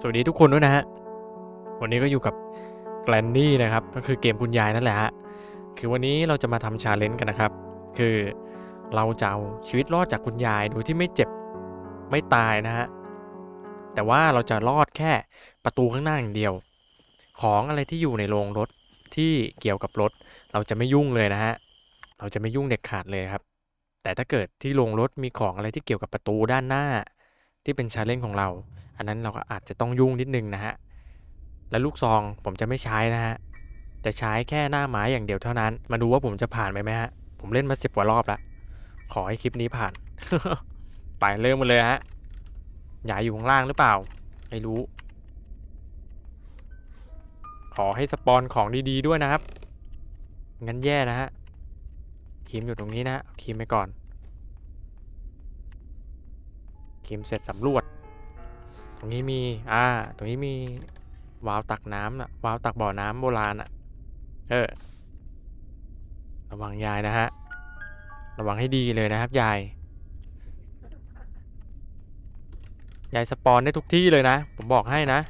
สวัสดีทุกคนด้วยนะฮะ วันนี้ก็อยู่กับแกลนนี่นะครับ ก็คือเกมคุณยายนั่นแหละฮะ คือวันนี้เราจะมาทำชาเลนจ์กันนะครับ คือเราจะเอาชีวิตรอดจากคุณยายโดยที่ไม่เจ็บไม่ตายนะฮะ แต่ว่าเราจะรอดแค่ประตูข้างหน้าอย่างเดียว ของอะไรที่อยู่ในโรงรถที่เกี่ยวกับรถ เราจะไม่ยุ่งเลยนะฮะ เราจะไม่ยุ่งเด็ดขาดเลยครับ แต่ถ้าเกิดที่โรงรถมีของอะไรที่เกี่ยวกับประตูด้านหน้า ที่เป็นชาเลนจ์ของเรา อันนั้นเราก็อาจจะต้องยุ่งนิดนึงนะฮะ และลูกซองผมจะไม่ใช้นะฮะ จะใช้แค่หน้าไม้อย่างเดียวเท่านั้น มาดูว่าผมจะผ่านไหมไหมฮะ ผมเล่นมาสิบกว่ารอบแล้วขอให้คลิปนี้ผ่าน ไปเริ่มมาเลยฮะยายอยู่ข้างล่างหรือเปล่า ไม่รู้ ขอให้สปอนของดีๆด้วยนะครับ งั้นแย่นะฮะครีมอยู่ตรงนี้นะเอาครีมไปก่อนครีมเสร็จสำรวจ ตรงนี้มี อ่า ตรงนี้มีวาล์วตักน้ำน่ะวาล์วตักบ่อน้ำโบราณอะเออ ระวังยายนะฮะ ระวังให้ดีเลยนะครับยาย ยายสปอนได้ทุกที่เลยนะ ผมบอกให้นะ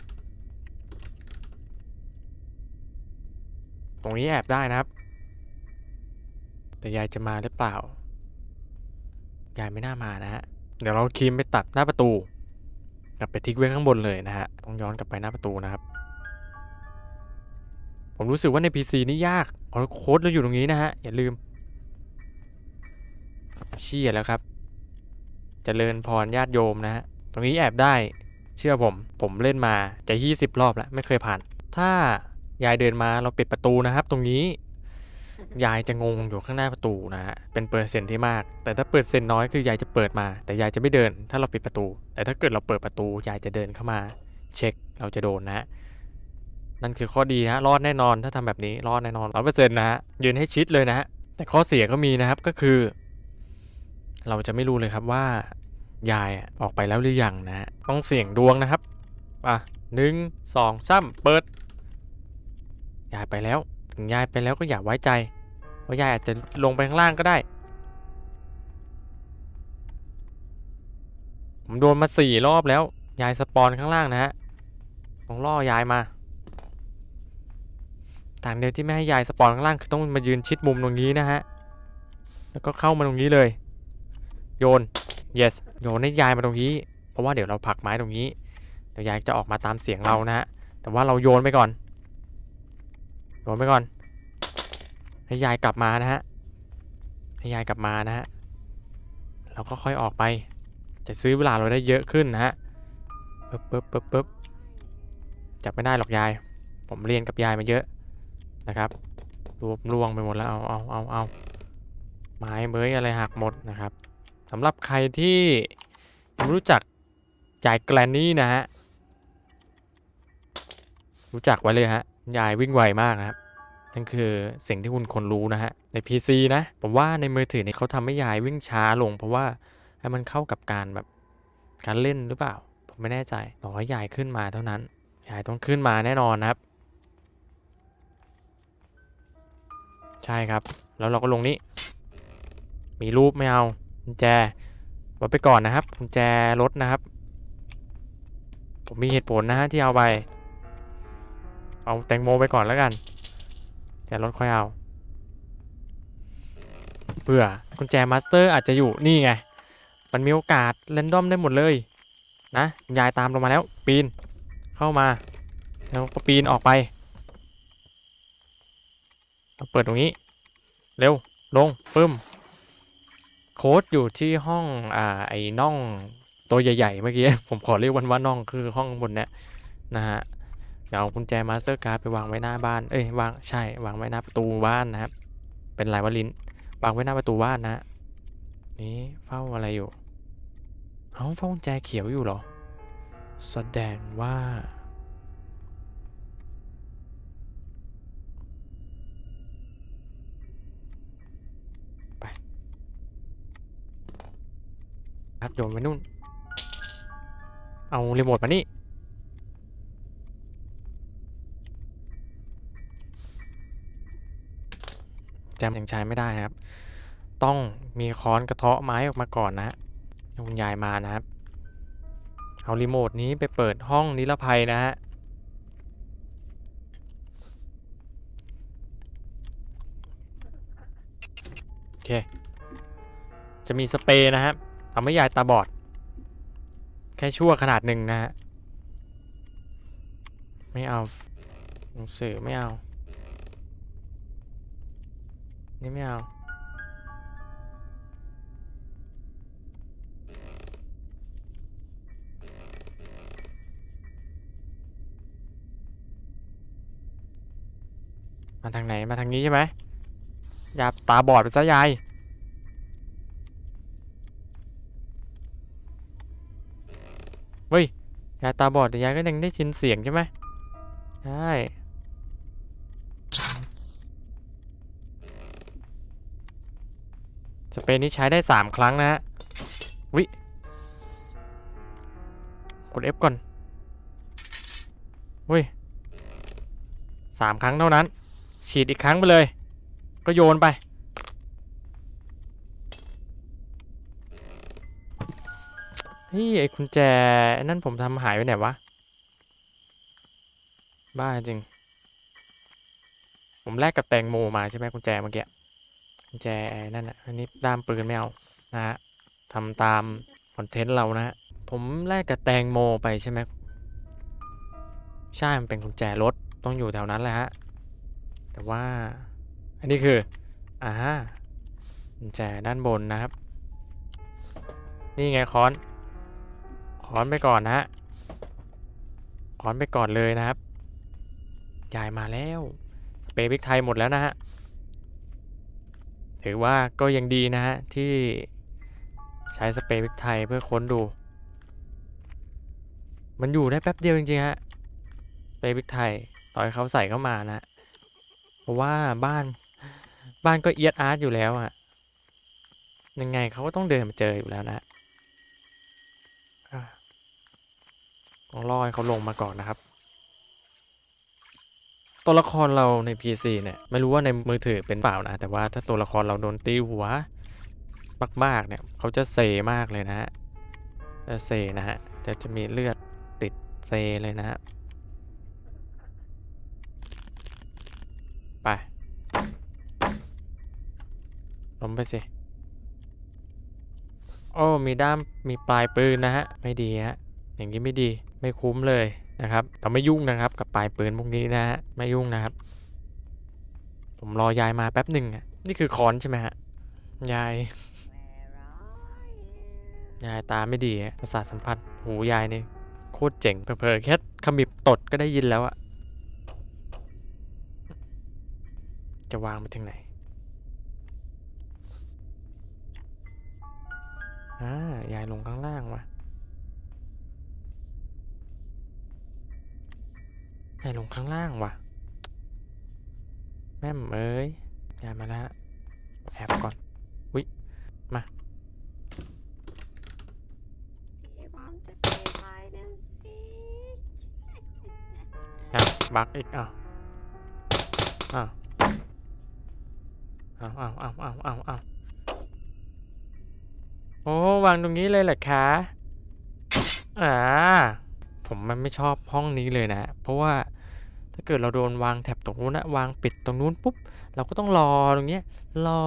ตรงนี้แอบได้นะครับ แต่ยายจะมาหรือเปล่า ยายไม่น่ามานะฮะ เดี๋ยวเราคีมไปตัดหน้าประตู ลับไปทิ้งไว้ข้างบนเลยนะฮะ ต้องย้อนกลับไปหน้าประตูนะครับ ผมรู้สึกว่าใน PC นี่ยากอ๋อโค้ดเราอยู่ตรงนี้นะฮะ อย่าลืมเชี่ยแล้วครับจเจริญพรญาติโยมนะฮะ ตรงนี้แอบได้ เชื่อผม ผมเล่นมาจะ20รอบแล้ว ไม่เคยผ่าน ถ้ายายเดินมาเราปิดประตูนะครับ ตรงนี้ ยายจะงงอยู่ข้างหน้าประตูนะฮะ เป็นเปอร์เซ็นต์ที่มาก แต่ถ้าเปอร์เซ็นต์น้อยคือยายจะเปิดมา แต่ยายจะไม่เดิน ถ้าเราปิดประตู แต่ถ้าเกิดเราเปิดประตู ยายจะเดินเข้ามา เช็คเราจะโดนนะฮะนั่นคือข้อดีนะรอดแน่นอนถ้าทำแบบนี้รอดแน่นอนร้อยเปอร์เซ็นต์นะฮะยืนให้ชิดเลยนะฮะแต่ข้อเสียก็มีนะครับก็คือ เราจะไม่รู้เลยครับว่า ยายออกไปแล้วหรือยังนะฮะต้องเสี่ยงดวงนะครับอะหนึ่งสองสามเปิด ยายไปแล้ว ถึงยายไปแล้วก็อย่าไว้ใจ เพราะยายอาจจะลงไปข้างล่างก็ได้ ผมโดนมาสี่รอบแล้ว ยายสปอนข้างล่างนะฮะต้องล่อยายมาทางเดียวที่ไม่ให้ยายสปอนข้างล่างคือต้องมายืนชิดมุมตรงนี้นะฮะ แล้วก็เข้ามาตรงนี้เลย โยน yes โยนให้ยายมาตรงนี้ เพราะว่าเดี๋ยวเราผลักไม้ตรงนี้ เดี๋ยวยายจะออกมาตามเสียงเรานะฮะ แต่ว่าเราโยนไปก่อน โยนไปก่อน ให้ยายกลับมานะฮะให้ยายกลับมานะฮะเราก็ค่อยออกไป จะซื้อเวลาเราได้เยอะขึ้นนะฮะปึ๊บปึ๊บปึ๊บปึ๊บจับไม่ได้หรอกยาย ผมเรียนกับยายมาเยอะนะครับรวบรวงไปหมดแล้วเอาเอาเอาเอาไม้เบยอะไรหักหมดนะครับสำหรับใครที่รู้จักยายแกลนนี่นะฮะรู้จักไว้เลยฮะยายวิ่งไวมากนะครับ นั่นคือสิ่งที่คุณคนรู้นะฮะ ใน PC นะ ผมว่าในมือถือเนี่ยเขาทำให้ยายวิ่งช้าลง เพราะว่าให้มันเข้ากับการแบบการเล่นหรือเปล่า ผมไม่แน่ใจต่อให้ยายขึ้นมาเท่านั้น ยายต้องขึ้นมาแน่นอนนะครับ ใช่ครับ แล้วเราก็ลงนี้ มีรูปไม่เอากุญแจไว้ไปก่อนนะครับกุญแจรถนะครับ ผมมีเหตุผลนะฮะที่เอาไป เอาแตงโมไปก่อนแล้วกัน แจรถค่อยเอาเพื่อกุญแจมาสเตอร์อาจจะอยู่นี่ไง มันมีโอกาสเรนดอมได้หมดเลยนะยายตามเรามาแล้ว ปีนเข้ามา แล้วก็ปีนออกไปเราเปิดตรงนี้ เร็ว ลงปึ้ม โค้ดอยู่ที่ห้องอ่าไอ้น่องตัวใหญ่ๆเมื่อกี้ ผมขอเรียกวันว่าน่องคือห้องบนเนี้ยนะฮะ ดี๋ยวเอากุญแจมาสเตอร์การ์ดไปวางไว้หน้าบ้าน เอ้ยวางใช่วางไว้หน้าประตูบ้านนะครับ เป็นลายวลินวางไว้หน้าประตูบ้านนะนี่เฝ้าอะไรอยู่เอาเฝ้ากุญแจเขียวอยู่หรอ แสดงว่า ไปครับโยนไว้นู่น เอารีโมทมานี่ จมยังใช้ไม่ได้นะครับ ต้องมีค้อนกระเทาะไม้ออกมาก่อนนะฮะคุณยายมานะครับ เอารีโมทนี้ไปเปิดห้องนิรภัยนะฮะโอเค จะมีสเปรย์นะครับทำให้ยายตาบอด แค่ชั่วขนาดหนึ่งนะฮะ ไม่เอาหนังสือไม่เอา นี่ไม่เอามาทางไหนมาทางนี้ใช่ไหมยาตาบอดไปซะยายเฮ้ยยายตาบอดแต่ยายก็ยังได้ยินเสียงใช่ไหมใช่ สเปรย์นี้ใช้ได้สามครั้งนะฮะวิกด F ก่อนเฮ้ยสามครั้งเท่านั้น ฉีดอีกครั้งไปเลย ก็โยนไป เฮ้ย ไอ้กุญแจไอ้นั่นผมทำหายไปไหนวะ บ้าจริง ผมแลกกับแตงโมมาใช่ไหมกุญแจเมื่อกี้ แจนั่นอะอันนี้ด้ามปืนไม่เอานะฮะทำตามคอนเทนต์เรานะฮะผมแลกกับแตงโมไปใช่ไหมใช่มันเป็นกุญแจรถต้องอยู่แถวนั้นแหละฮะแต่ว่าอันนี้คืออ่ากุญแจด้านบนนะครับ นี่ไงค้อนค้อนไปก่อนนะฮะค้อนไปก่อนเลยนะครับยายมาแล้ว สเปรย์พริกไทยหมดแล้วนะฮะ ถือว่าก็ยังดีนะฮะ ที่ใช้สเปรย์พริกไทยเพื่อค้นดู มันอยู่ได้แป๊บเดียวจริงๆฮะสเปรย์พริกไทยต่อยเขาใส่เข้ามานะเพราะว่าบ้านบ้านก็เอียดอาร์ตอยู่แล้วอะยังไงเขาก็ต้องเดินมาเจออยู่แล้วนะฮะอะต้องรอให้เขาลงมาก่อนนะครับ ตัวละครเราใน PC เนี่ยไม่รู้ว่าในมือถือเป็นเปล่านะ แต่ว่าถ้าตัวละครเราโดนตีหัวมากๆเนี่ยเขาจะเซมากเลยนะฮะจะเซนะฮะจะจะมีเลือดติดเซเลยนะฮะไปล้มไปสิโอ้มีด้ามมีปลายปืนนะฮะไม่ดีฮะอย่างนี้ไม่ดีไม่คุ้มเลย นะครับเราไม่ยุ่งนะครับกับปลายปืนพวกนี้นะฮะไม่ยุ่งนะครับ ผมรอยายมาแป๊บหนึ่งอะนี่คือคอนใช่ไหมฮะยายยายตาไม่ดีประสาทสัมผัสหูยายนี่โคตรเจ๋งเผลอแค่ขมิบตดก็ได้ยินแล้วอะจะวางไปถึงไหนอ่ายายลงข้างล่างว่ะ ยายลงข้างล่างว่ะ แม่มเอ้ยยายมาแล้วแอบก่อน Do you want to play hide and seek? อ้าวบักอีกอ้าวอ้าวอ้าวอ้าวอ้าวอ้าวอ้าวอ้าวโอ้วางตรงนี้เลยเหรอคะอ่าผมมันไม่ชอบห้องนี้เลยนะ เพราะว่า ถ้าเกิดเราโดนวางแถบตรงนู้นนะวางปิดตรงนู้นปุ๊บ เราก็ต้องรอตรงเนี้ยรอ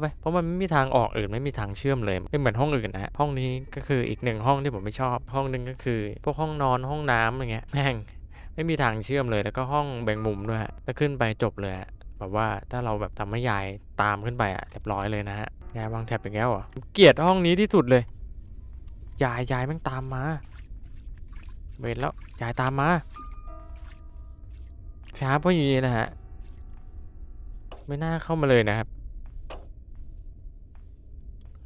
ไป เพราะมันไม่มีทางออกอื่นไม่มีทางเชื่อมเลยไม่เหมือนห้องอื่นนะฮะห้องนี้ก็คืออีกหนึ่งห้องที่ผมไม่ชอบ ห้องหนึ่งก็คือ พวกห้องนอนห้องน้ำอย่างเงี้ยแม่งไม่มีทางเชื่อมเลยแล้วก็ห้องแบ่งมุมด้วยฮะถ้าขึ้นไปจบเลยแบบว่าถ้าเราแบบทำให้ยายตามขึ้นไปอะเรียบร้อยเลยนะฮะยายวางแท็บอีกแล้วอผมเกลียดห้องนี้ที่สุดเลยยายยายแม่งตามมาเวรแล้วยายตามมา ช้าเพราะอยู่นี่นะฮะ ไม่น่าเข้ามาเลยนะครับ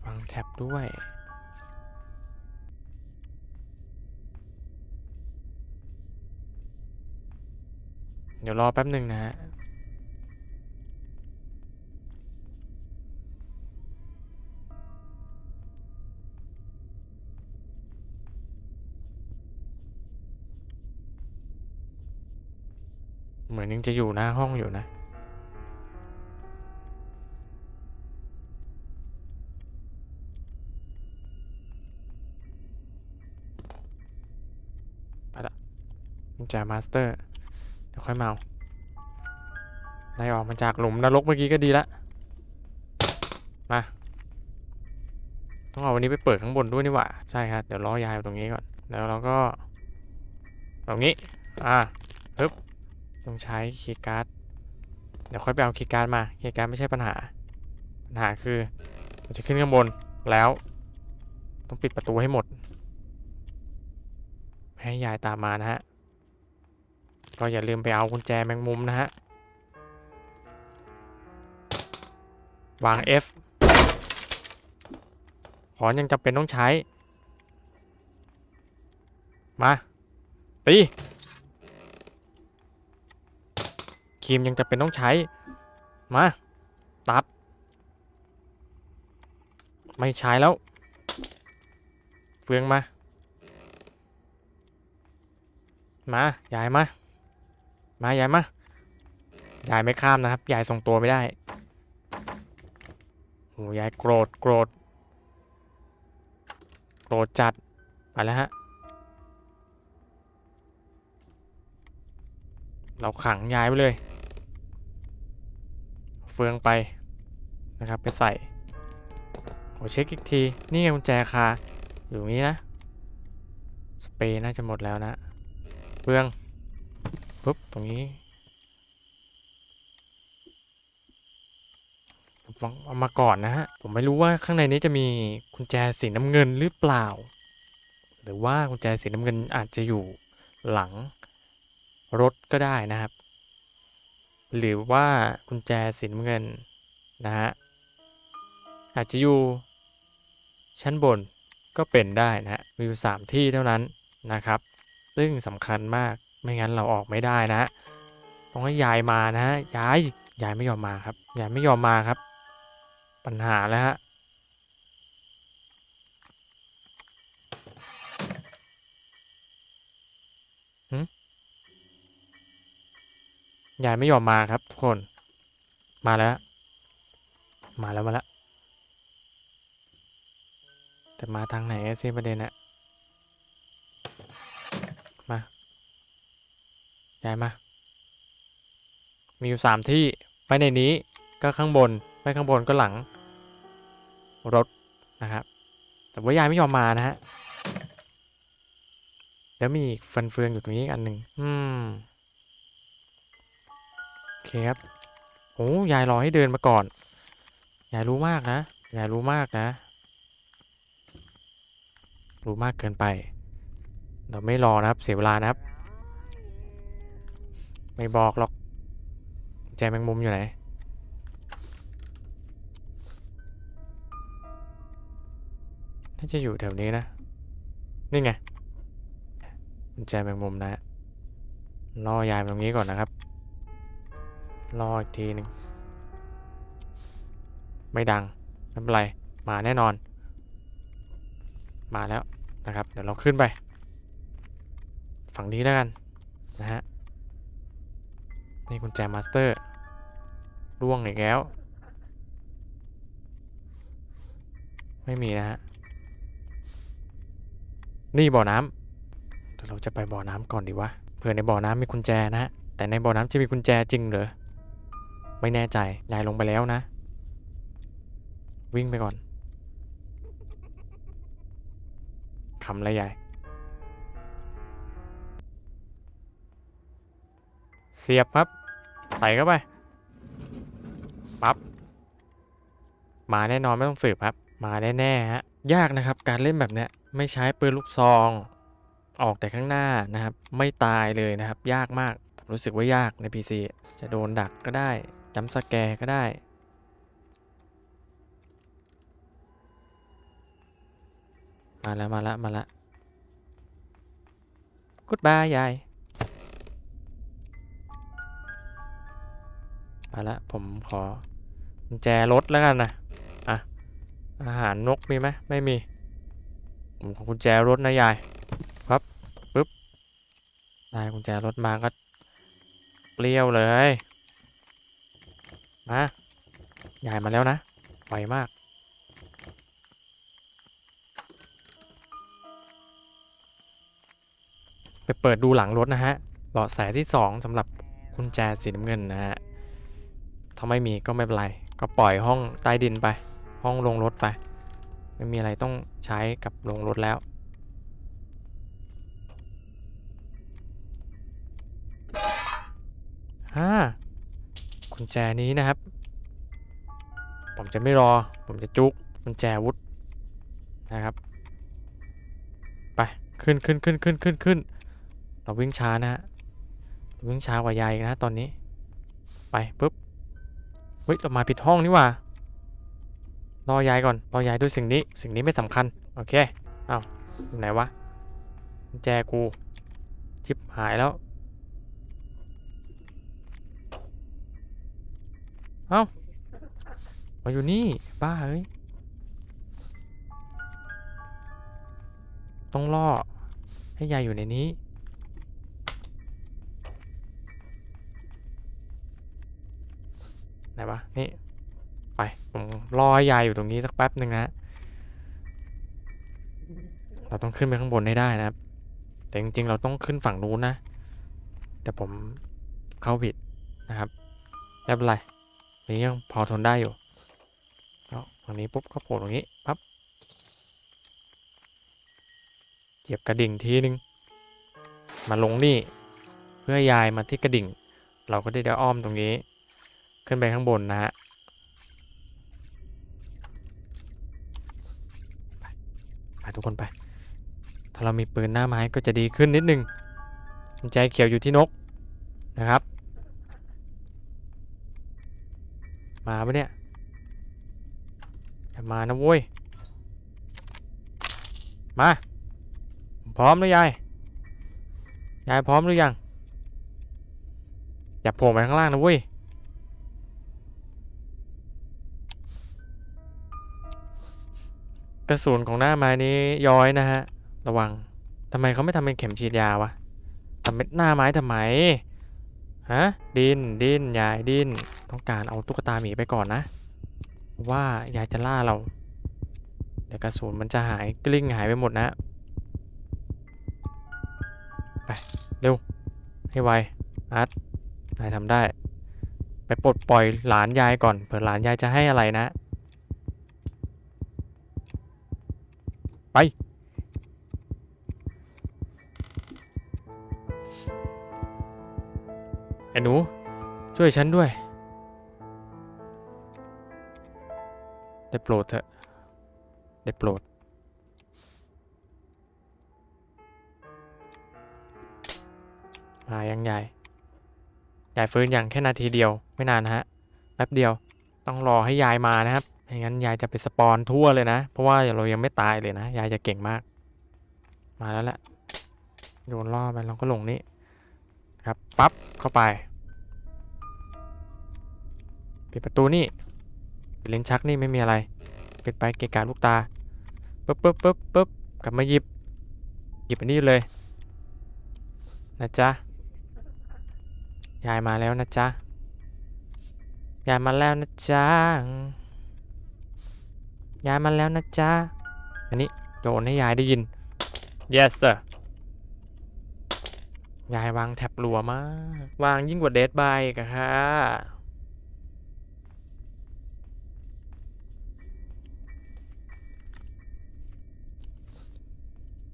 วางแท็บด้วยเดี๋ยวรอแป๊บหนึ่งนะฮะ เหมือนยังจะอยู่หน้าห้องอยู่นะอกุญแจมาสเตอร์ เดี๋ยวค่อยเอาได้ออกมาจากหลุมนรกเมื่อกี้ก็ดีละ มา ต้องเอาวันนี้ไปเปิดข้างบนด้วยนี่หว่า ใช่ครับ เดี๋ยวล้อยายตรงนี้ก่อน แล้วเราก็ตรงนี้ อ่า ต้องใช้คีย์การ์ดเดี๋ยวค่อยไปเอาคีย์การ์ดมาคีย์การ์ดไม่ใช่ปัญหา ปัญหาคือมันจะขึ้นข้างบนแล้ว ต้องปิดประตูให้หมด ให้ยายตามมานะฮะก็อย่าลืมไปเอากุญแจแมงมุมนะฮะ วาง F ขอนยังจำเป็นต้องใช้ มา ตี ครีมยังจำเป็นต้องใช้ มา ตัด ไม่ใช้แล้ว เฟืองมา มายายมา มายายมายายไม่ข้ามนะครับยายส่งตัวไม่ได้โหยายโกรธโกรธโกรธจัด ไปแล้วฮะ เราขังยายไว้เลย เฟืองไปนะครับ ไปใส่ขอเช็คอีกที นี่ไงกุญแจคา อยู่นี้นะ สเปรย์น่าจะหมดแล้วนะ เฟืองปุ๊บตรงนี้ผมฟังเอามาก่อนนะฮะ ผมไม่รู้ว่าข้างในนี้จะมีกุญแจสีน้ำเงินหรือเปล่า หรือว่ากุญแจสีน้ำเงินอาจจะอยู่หลังรถก็ได้นะครับ หรือว่ากุญแจสีน้ำเงินนะฮะอาจจะอยู่ชั้นบนก็เป็นได้นะฮะมีอยู่สามที่เท่านั้นนะครับ ซึ่งสำคัญมากไม่งั้นเราออกไม่ได้นะฮะต้องให้ยายมานะฮะยายยายไม่ยอมมาครับยายไม่ยอมมาครับ ปัญหาแล้วฮะ ยายไม่ยอมมาครับทุกคน มาแล้ว มาแล้วมาแล้ว แต่มาทางไหนอะสิประเด็นอะมา ยายมา มีอยู่สามที่ ไปในนี้ก็ข้างบน ไปข้างบนก็หลัง รถนะครับ แต่ว่ายายไม่ยอมมานะฮะ แล้วมีอีกฟันเฟืองอยู่ตรงนี้อันหนึ่ง อืม เคครับโอ้ยายรอให้เดินมาก่อน ยายรู้มากนะ ยายรู้มากนะ รู้มากเกินไป เราไม่รอนะครับ เสียเวลานะครับ ไม่บอกหรอกกุญแจแมงมุมอยู่ไหน น่าจะอยู่แถวนี้นะ นี่ไงกุญแจแมงมุมนะฮะรอยายตรงนี้ก่อนนะครับ รออีกทีหนึ่งไม่ดังไม่เป็นไรมาแน่นอน มาแล้วนะครับ เดี๋ยวเราขึ้นไป ฝั่งนี้แล้วกันนะฮะนี่กุญแจมาสเตอร์ร่วงอีกแล้ว ไม่มีนะฮะนี่บ่อน้ำแต่เราจะไปบ่อน้ำก่อนดีวะเผื่อในบ่อน้ำมีกุญแจนะฮะแต่ในบ่อน้ำจะมีกุญแจจริงเหรอ ไม่แน่ใจยายลงไปแล้วนะ วิ่งไปก่อนคำอะไรยายเสียบครับใส่เข้าไปปั๊บมาแน่นอนไม่ต้องสืบครับ มาแน่ๆฮะยากนะครับ การเล่นแบบเนี้ยไม่ใช้ปืนลูกซอง ออกแต่ข้างหน้านะครับ ไม่ตายเลยนะครับ ยากมากผมรู้สึกว่ายากใน PC จะโดนดักก็ได้ จำสแกร์ก็ได้ มาแล้วมาแล้วมาล้วกุดบายยาย มาล้วผมขอกุญแจรถแล้วกันนะอะ อาหารนกมีไหมไม่มี ผมขอกุญแจรถนะยายครับปึ๊บได้กุญแจรถมาก็เปรี้ยวเลย มายายมาแล้วนะไวมาก ไปเปิดดูหลังรถนะฮะเบาะแสที่สองสำหรับกุญแจสีน้ำเงินนะฮะถ้าไม่มีก็ไม่เป็นไร ก็ปล่อยห้องใต้ดินไป ห้องลงรถไป ไม่มีอะไรต้องใช้กับลงรถแล้วห้า กุญแจนี้นะครับ ผมจะไม่รอ ผมจะจุกกุญแจวุธนะครับ ไป ขึ้นขึ้นขึ้นขึ้นขึ้นขึ้น เราวิ่งช้านะฮะวิ่งช้ากว่ายายนะตอนนี้ ไปปุ๊บเฮ้ยเรามาผิดห้องนี่ว่ารอยายก่อนรอยายด้วยสิ่งนี้ สิ่งนี้ไม่สำคัญ โอเค เอาอยู่ไหนวะกุญแจกูชิบหายแล้ว เอ้ามาอยู่นี่ บ้าเอ้ยต้องล่อ ให้ยายอยู่ในนี้ ไหนวะ นี่ ไป ผมรอให้ยายอยู่ตรงนี้สักแป๊บหนึ่งนะ เราต้องขึ้นไปข้างบนให้ได้นะครับ แต่จริงๆ เราต้องขึ้นฝั่งนู้นนะ แต่ผมเข้าผิดนะครับไม่เป็นไร นี้ยังพอทนได้อยู่ก็ตรงนี้ปุ๊บก็โผล่ตรงนี้ปั๊บเหยียบกระดิ่งทีนึง มาลงนี่ เพื่อยายมาที่กระดิ่ง เราก็ได้เดี๋ยวอ้อมตรงนี้ ขึ้นไปข้างบนนะฮะไปไปทุกคนไป ถ้าเรามีปืนหน้าไม้ก็จะดีขึ้นนิดนึงกุญแจเขียวอยู่ที่นกนะครับ มาปะเนี่ยมานะเว้ย มา พร้อมแล้วยาย ยายพร้อมหรือยัง อย่าโผล่ไปข้างล่างนะเว้ย กระสุนของหน้าไม้นี้ย้อยนะฮะ ระวัง ทำไมเขาไม่ทำเป็นเข็มฉีดยาวะทำเป็นหน้าไม้ทำไม ฮะ ดิน ดิน ยายดิน ต้องการเอาตุ๊กตาหมีไปก่อนนะ ว่ายายจะล่าเรา เดี๋ยวกระสุนมันจะหายกลิ้งหายไปหมดนะ ไป เร็ว ให้ไวอาร์ตนายทำได้ ไปปลดปล่อยหลานยายก่อนเผื่อหลานยายจะให้อะไรนะ ไปไอ้หนู ช่วยฉันด้วย ได้โปรดเถอะได้โปรด มายังใหญ่ยายฟื้นอย่างแค่นาทีเดียวไม่นานนะฮะแป๊บเดียวต้องรอให้ยายมานะครับไม่งั้นยายจะไปสปอนทั่วเลยนะ เพราะว่าเรายังไม่ตายเลยนะ ยายจะเก่งมาก มาแล้วแหละโยนล่อไปเราก็ลงนี่ครับปั๊บเข้าไปปิดประตูนี่ ปิดลิ้นชักนี่ไม่มีอะไรปิดไปเกะกะลูกตาปึ๊บปึ๊บปึ๊บปึ๊บกลับมาหยิบ หยิบอันนี้เลยนะจ๊ะยายมาแล้วนะจ๊ะยายมาแล้วนะจ๊ะยายมาแล้วนะจ๊ะอันนี้โยนให้ยายได้ยิน yes sir ยายวางแท็บรัวมาก วางยิ่งกว่าเดดบายกะค่ะ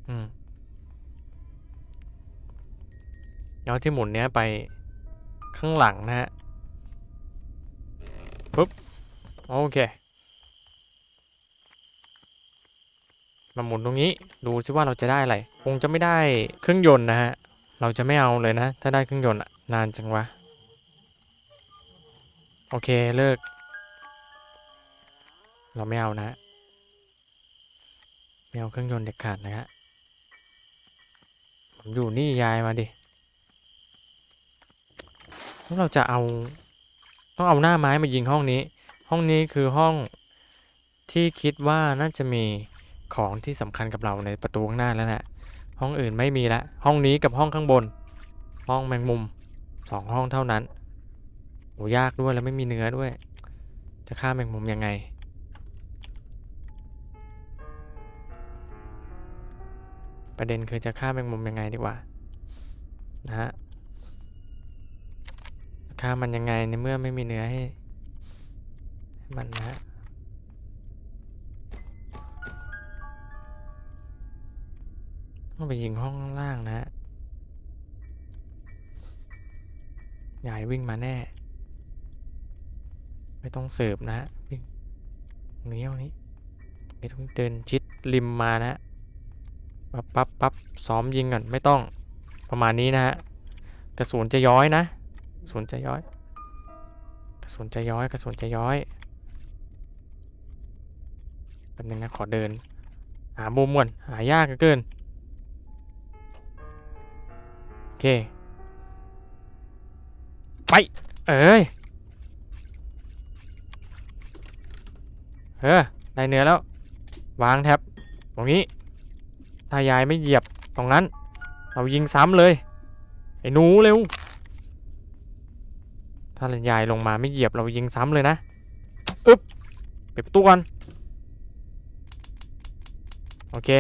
อืม เอาที่หมุนเนี้ยไปข้างหลังนะฮะปุ๊บโอเคมาหมุนตรงนี้ดูซิว่าเราจะได้อะไรคงจะไม่ได้เครื่องยนต์นะฮะเราจะไม่เอาเลยนะ ถ้าได้เครื่องยนต์นานจังวะโอเคเลิก เราไม่เอานะฮะไม่เอาเครื่องยนต์เด็ดขาดนะฮะผมอยู่นี่ยายมาดิ แล้วเราจะเอา ต้องเอาหน้าไม้มายิงห้องนี้ ห้องนี้คือห้องที่คิดว่าน่าจะมีของที่สำคัญกับเราในประตูข้างหน้าแล้วนะห้องอื่นไม่มีละ ห้องนี้กับห้องข้างบน ห้องแมงมุมสองห้องเท่านั้นโหยากด้วยแล้วไม่มีเนื้อด้วย จะฆ่าแมงมุมยังไง ประเด็นคือจะฆ่าแมงมุมยังไงดีกว่านะฮะ ฆ่ามันยังไงในเมื่อไม่มีเนื้อให้ มันนะฮะต้องไปยิงห้องล่างนะฮะยายวิ่งมาแน่ ไม่ต้องเสิร์ฟนะฮะวิ่งตรงนี้ตรงนี้ไม่ต้องเดินชิดริมมานะปั๊บปั๊บปั๊บซ้อมยิงก่อนไม่ต้องประมาณนี้นะฮะกระสุนจะย้อยนะ สุนจะย้อย กระสุนจะย้อย กระสุนจะย้อยแป๊บนึงนะขอเดิน หามุมก่อนหายากเหลือเกินโอเค ไป เอ้ยเออได้เนื้อแล้ว วางแท็บตรงนี้ ถ้ายายไม่เหยียบตรงนั้น เรายิงซ้ำเลย ไอ้หนูเร็ว ถ้าลันยายลงมาไม่เหยียบเรายิงซ้ำเลยนะอึ๊บปิดประตูก่อนโอเค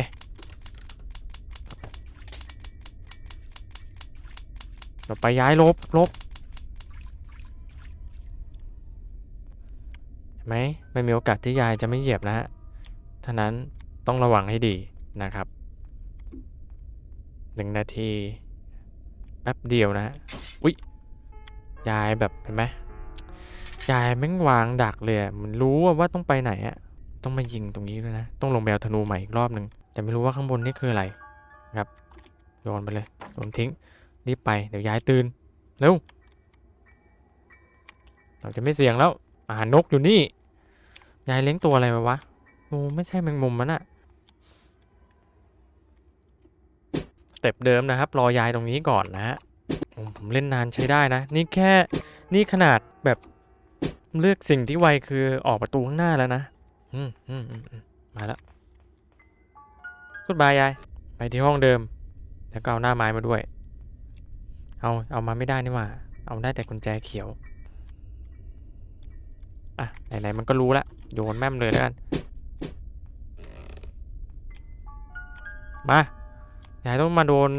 เราไปย้ายลบลบไหมไม่มีโอกาสที่ยายจะไม่เหยียบนะฮะท่านั้นต้องระวังให้ดีนะครับหนึ่งนาทีแป๊บเดียวนะฮะอุ๊ย ยายแบบเห็นไหมยายแม่งวางดักเลยอะมันรู้ว่าต้องไปไหนอะต้องมายิงตรงนี้ด้วยนะ ต้องลงแบวธนูใหม่อีกรอบหนึ่งแต่ไม่รู้ว่าข้างบนนี่คืออะไรครับ โยนไปเลยโยนทิ้ง รีบไป เดี๋ยวยายตื่น เร็ว เราจะไม่เสี่ยงแล้วอาหารนกอยู่นี่ ยายเลี้ยงตัวอะไรไว้วะโอ้ไม่ใช่แมงมุมมันอะสเต็ปเดิมนะครับ รอยายตรงนี้ก่อนนะฮะ ผมผมเล่นนานใช้ได้นะ นี่แค่นี่ขนาดแบบเลือกสิ่งที่ไวคือออกประตูข้างหน้าแล้วนะ อืมอืมอืมอืมมาแล้วกุดบายยาย ไปที่ห้องเดิม แล้วก็เอาหน้าไม้มาด้วย เอาเอามาไม่ได้นี่หว่า เอาได้แต่กุญแจเขียว อะไหนๆมันก็รู้ละ โยนแม่มเลยแล้วกัน มา ยายต้องมาโดน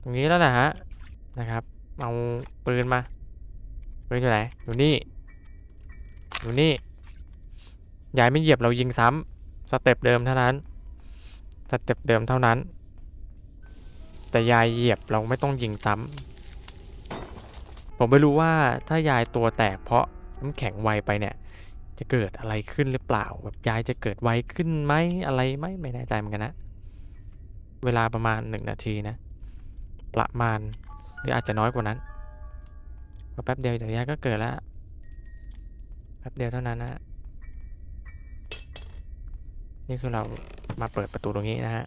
ตรงนี้แล้วนะฮะนะครับเอาปืนมาปืนอยู่ไหนอยู่นี่อยู่นี่ยายไม่เหยียบเรายิงซ้ำสเต็ปเดิมเท่านั้นสเต็ปเดิมเท่านั้น แต่ยายเหยียบเราไม่ต้องยิงซ้ำผมไม่รู้ว่าถ้ายายตัวแตกเพราะน้ำแข็งไวไปเนี่ย จะเกิดอะไรขึ้นหรือเปล่า แบบยายจะเกิดไวขึ้นไหมอะไรไหมไม่แน่ใจเหมือนกันนะ เวลาประมาณหนึ่งนาทีนะ ประมาณ หรืออาจจะน้อยกว่านั้นพราะแป๊บเดียวเดี๋ยวยายก็เกิดแล้วแป๊บเดียวเท่านั้นนะนี่คือเรามาเปิดประตูตรงนี้นะฮะ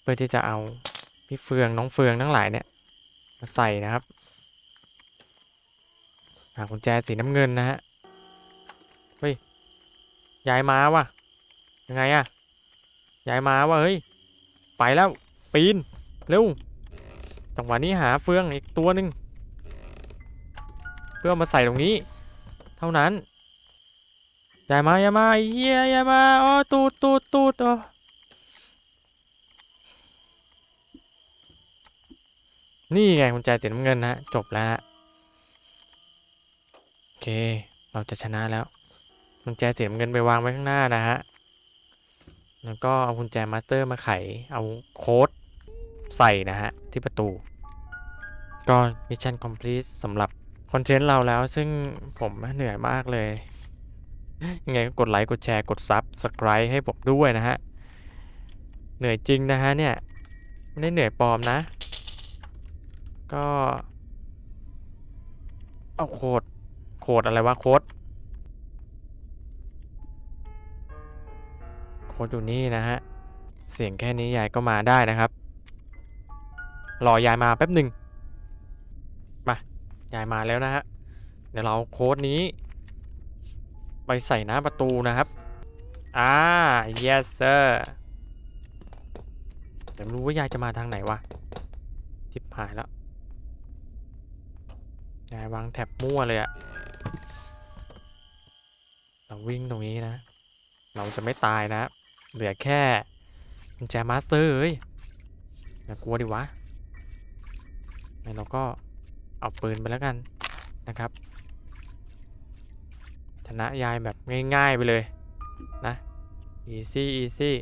เพื่อที่จะเอาพี่เฟืองน้องเฟืองทั้งหลายเนี่ยมาใส่นะครับหากุญแจสีน้ำเงินนะฮะเฮ้ยย้ายมาว่ะยังไงอะย้ายมาว่ะเฮ้ยไปแล้วปีน เร็วจังหวะนี้หาเฟืองอีกตัวหนึ่งเพื่อมาใส่ตรงนี้ เท่านั้นอย่ามาอย่ามาเยี่ยอย่ามาอ๋อตูดตูดตูดอ๋อนี่ไงกุญแจสีน้ำเงินนะจบแล้วฮะโอเค เราจะชนะแล้วกุญแจสีน้ำเงินไปวางไว้ข้างหน้านะฮะแล้วก็เอากุญแจมาสเตอร์มาไขเอาโค้ด ใส่นะฮะ ที่ประตู ก็มิชชั่นคอมพลีทสำหรับคอนเทนต์เราแล้ว ซึ่งผมเหนื่อยมากเลย ยังไงก็กดไลค์ กดแชร์ กดซับสไคร b e ให้ผมด้วยนะฮะ เหนื่อยจริงนะฮะเนี่ย ไม่ได้เหนื่อยปลอมนะ ก็ เอาโคดโคดอะไรวะโคดโคดอยู่นี่นะฮะ เสียงแค่นี้ยายก็มาได้นะครับ รอยายมาแป๊บหนึ่งมายายมาแล้วนะฮะเดี๋ยวเราโค้ดนี้ ไปใส่หน้าประตูนะครับอ่า yes sir เดี๋ยวรู้ว่ายายจะมาทางไหนวะจิบหายแล้วยายวางแท็บมั่วเลยอะเราวิ่งตรงนี้นะ เราจะไม่ตายนะ เหลือแค่กุญแจมาสเตอร์เอ้ยอย่ากลัวดิวะ แล้วเราก็เอาปืนไปแล้วกันนะครับ ชนะยายแบบง่าย ๆไปเลยนะอีซี่อีซี่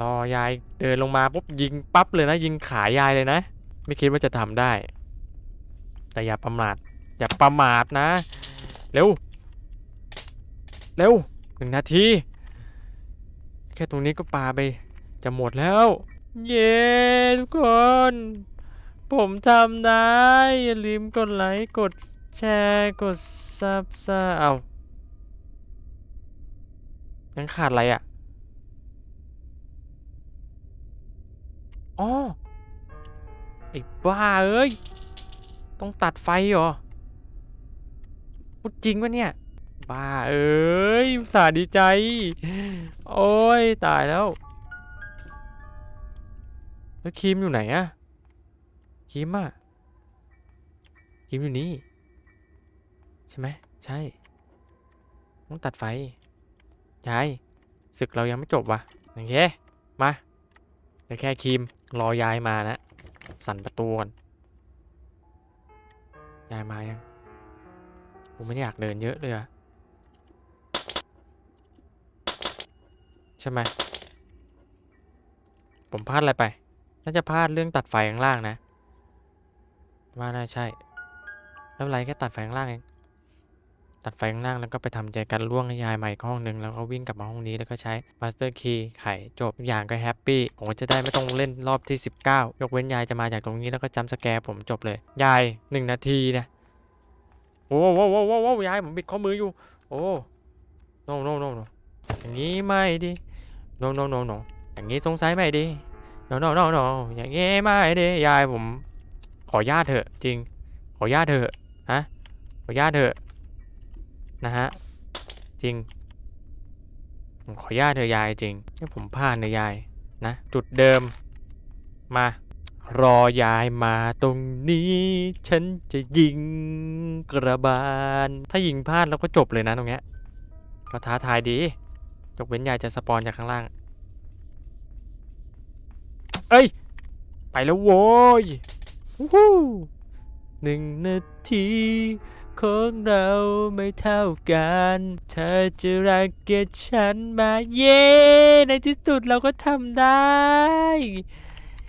รอยายเดินลงมาปุ๊บยิงปั๊บเลยนะ ยิงขายายเลยนะ ไม่คิดว่าจะทำได้ แต่อย่าประมาทอย่าประมาทนะ เร็ว เร็วหนึ่งนาที แค่ตรงนี้ก็ปาไปจะหมดแล้ว เย้ทุกคน ผมทำได้ อย่าลืมกดไลค์ กดแชร์ กดซับซาเอายังขาดอะไรอะ อ๋อ ไอ้บ้าเอ้ย ต้องตัดไฟเหรอ พูดจริงปะเนี่ย บ้าเอ้ยสาดีใจ โอ้ย ตายแล้ว แล้วครีมอยู่ไหนอะ ครีมอะครีมอยู่นี่ ใช่ไหมใช่ ต้องตัดไฟยายศึกเรายังไม่จบวะโอเค มาแต่แค่ครีมรอยายมานะ สั่นประตูก่อนยายมายังผมไม่อยากเดินเยอะเลยอะใช่ไหมผมพลาดอะไรไป น่าจะพลาดเรื่องตัดไฟข้างล่างนะ ว่าน่าใช่ แล้วไรแค่ตัดไฟข้างล่างเอง ตัดไฟข้างล่างแล้วก็ไปทำใจกันล่วงให้ยายใหม่ห้องหนึ่งแล้วก็วิ่งกลับมาห้องนี้แล้วก็ใช้มาสเตอร์คีย์ไขจบอย่างก็แฮปปี้ผมก็จะได้ไม่ต้องเล่นรอบที่ 19 ยกเว้นยายจะมาจากตรงนี้แล้วก็จำสแกร์ผมจบเลย ยายหนึ่งนาทีนะโอ้โหโอ้โหโอ้โหยายผมบิดข้อมืออยู่ โอ้ no no no no อย่างนี้ไม่ดี no no no no อย่างนี้สงสัยไม่ดี no no no no อย่างนี้ไม่ดียายผม ขอญาตเถอะ จริง ขอญาตเถอะฮะขอญาตเถอะนะฮะจริงผมขอญาตเถอยายจริงนี่ผมพลาดนะยยายนะจุดเดิมมารอยายมาตรงนี้ ฉันจะยิงกระบาล ถ้ายิงพลาดแล้วก็จบเลยนะตรงเนี้ยก็ท้าทายดียกเว้นยายจะสปอนจากข้างล่าง เอ้ย ไปแล้วโว้ย หนึ่งนาทีของเราไม่เท่ากัน เธอจะรังเกียจฉันมา เย้ ในที่สุดเราก็ทำได้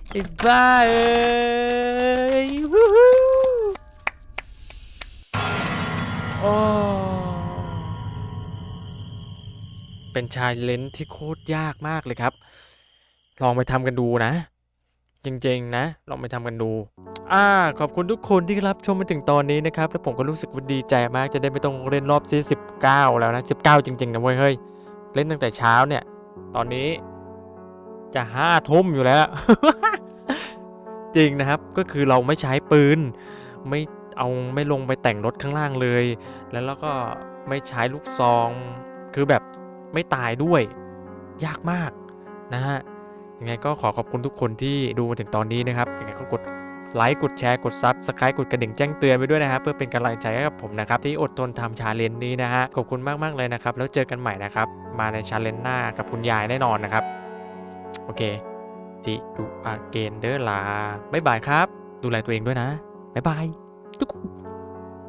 ไอ้บ้าเอ้ยวู้ฮู้โอ้เป็นชายเลนที่โคตรยากมากเลยครับ ลองไปทำกันดูนะ จริงๆนะ ลองไปทำกันดู อ่า ขอบคุณทุกคนที่รับชมมาถึงตอนนี้นะครับ แล้วผมก็รู้สึกว่าดีใจมาก จะได้ไม่ต้องเล่นรอบที่19 แล้วนะ 19 จริงๆนะเว้ย เฮ้ย เล่นตั้งแต่เช้าเนี่ย ตอนนี้จะห้าทุ่มอยู่แล้ว จริงนะครับ ก็คือเราไม่ใช้ปืน ไม่เอาไม่ลงไปแต่งรถข้างล่างเลย แล้วเราก็ไม่ใช้ลูกซอง คือแบบไม่ตายด้วย ยากมากนะฮะ ยังไงก็ขอขอบคุณทุกคนที่ดูมาถึงตอนนี้นะครับยังไงก็กดไลค์กดแชร์กดซับสไครต์กดกระดิ่งแจ้งเตือนไปด้วยนะครับเพื่อเป็นกำลังใจให้กับผมนะครับที่อดทนทำชาเลนจ์นี้นะฮะขอบคุณมากๆเลยนะครับ แล้วเจอกันใหม่นะครับ มาในชาเลนจ์หน้ากับคุณยายแน่นอนนะครับ โอเคสิดูอาเกนเดอร์ลาบ๊ายบายครับ ดูแลตัวเองด้วยนะบ๊ายบายทุกคน